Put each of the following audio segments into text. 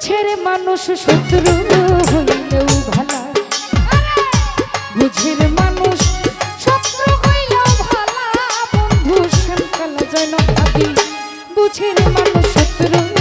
বুঝের মানুষ শত্রু হইলেও ভালা। বুঝের মানুষ শত্রু হইলেও ভালা। বন্ধু শ্যাম যেন ভাবি বুঝের মানুষ শত্রু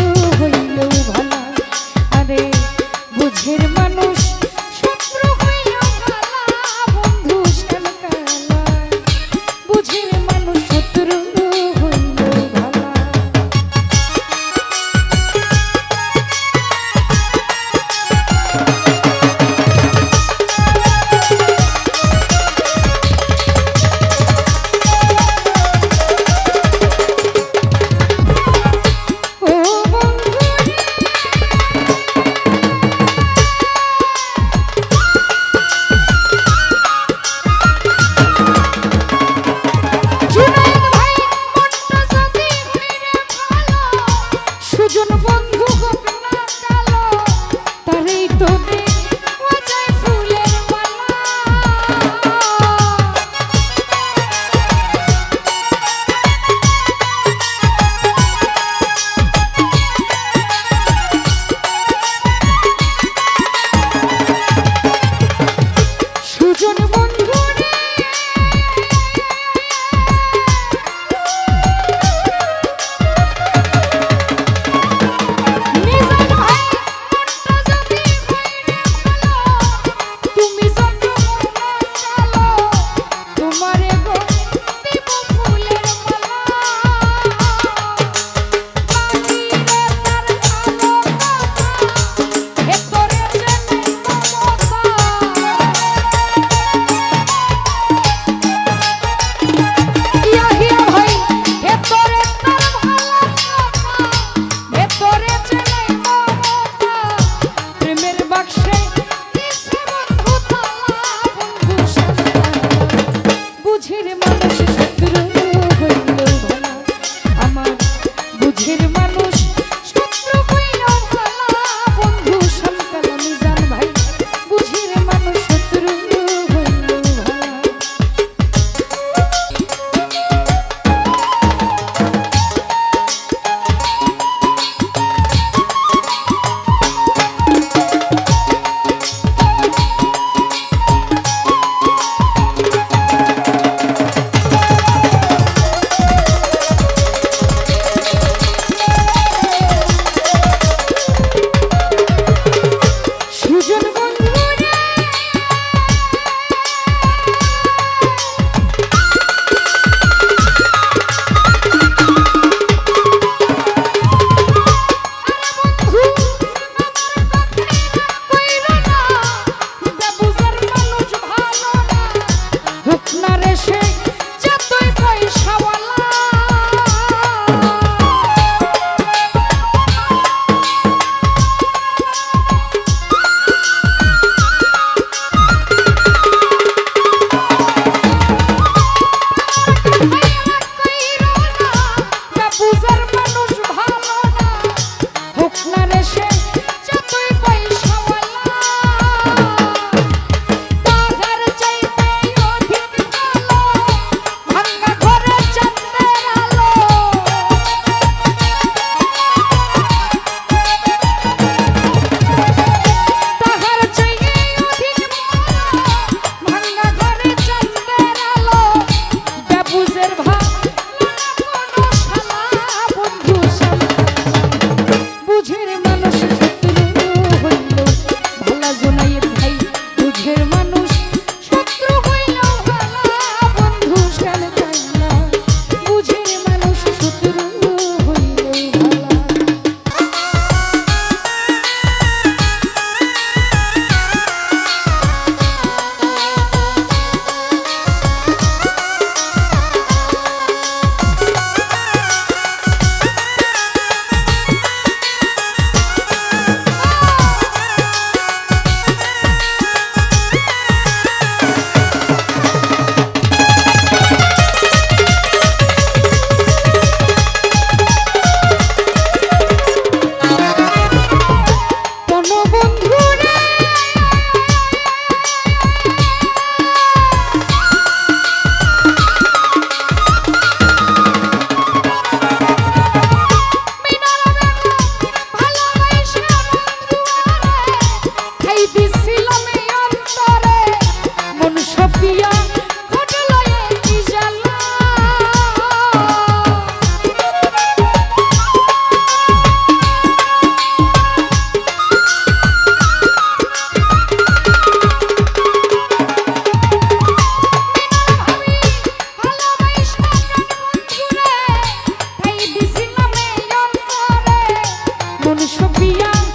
young.